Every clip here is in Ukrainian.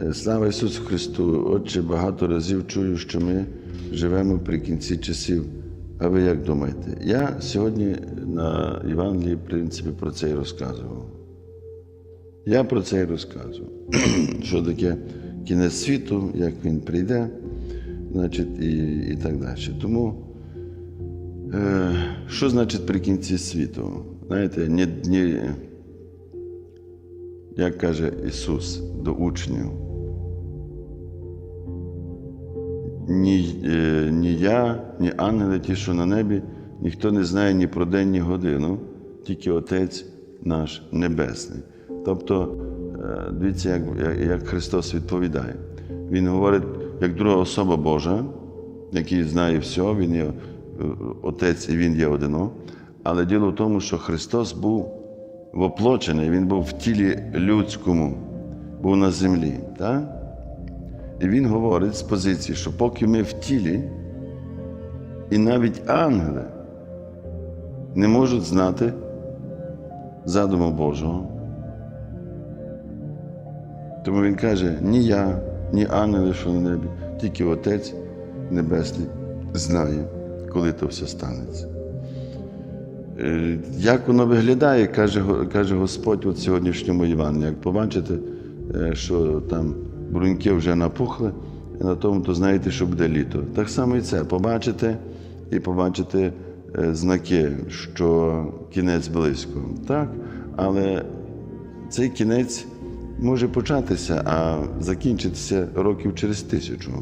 Е, Слава Ісусу Христу! Отче, багато разів чую, що ми живемо при кінці часів. А ви як думаєте? Я сьогодні на Євангелії, в принципі, про це і розказував. Я про це і розказував. що таке кінець світу, як він прийде, значить, і, і так далі. Тому, е, що значить при кінці світу? Знаєте, ні, ні, як каже Ісус до учнів, ні, е, ні я, ні ангели, ті, що на небі, ніхто не знає ні про день, ні годину, тільки Отець наш Небесний. Тобто, е, дивіться, як, як, Христос відповідає. Він говорить, як друга особа Божа, який знає все, Він є е, Отець і Він є одино. Але діло в тому, що Христос був воплочений, Він був в тілі людському, був на землі. Так? І він говорить з позиції, що поки ми в тілі, і навіть ангели не можуть знати задуму Божого. Тому він каже, ні я, ні ангели, що на небі, тільки Отець Небесний знає, коли то все станеться. Е, Як воно виглядає, каже, каже Господь у сьогоднішньому Івані. Як побачите, е, що там бруньки вже напухли, і на тому, то знаєте, що буде літо. Так само і це. Побачите і побачите е, знаки, що кінець близько. Так? Але цей кінець може початися, а закінчитися років через тисячу.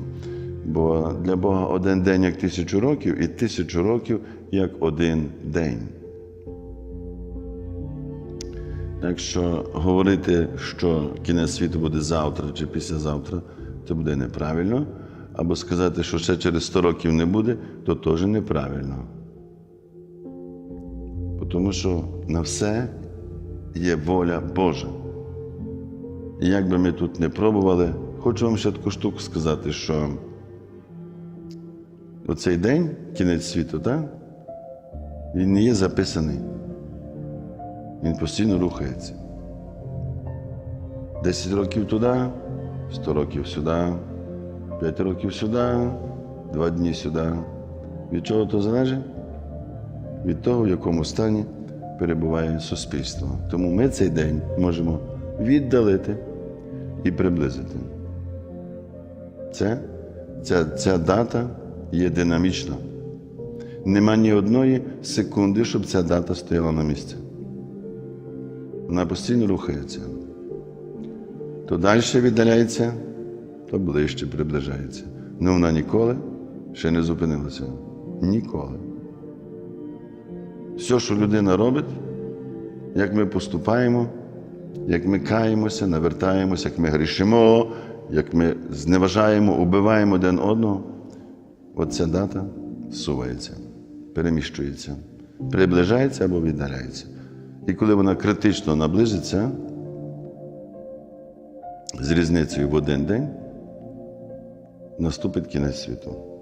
Бо для Бога один день як тисячу років, і тисячу років як один день. Якщо говорити, що кінець світу буде завтра чи післязавтра, то буде неправильно. Або сказати, що ще через 100 років не буде, то теж неправильно. Тому що на все є воля Божа. І як би ми тут не пробували, хочу вам ще таку штуку сказати, що оцей день, кінець світу, так? він не є записаний. Він постійно рухається. 10 років туди, 100 років сюди, 5 років сюди, 2 дні сюди. Від чого то залежить? Від того, в якому стані перебуває суспільство. Тому ми цей день можемо віддалити і приблизити. Це, ця, ця дата є динамічна. Нема ні одної секунди, щоб ця дата стояла на місці. Вона постійно рухається. То далі віддаляється, то ближче приближається. Ну вона ніколи ще не зупинилася. Ніколи. Все, що людина робить, як ми поступаємо, як ми каємося, навертаємося, як ми грішимо, як ми зневажаємо, убиваємо один одного, оця дата сувається, переміщується, приближається або віддаляється. І коли вона критично наближиться з різницею в один день, наступить кінець світу.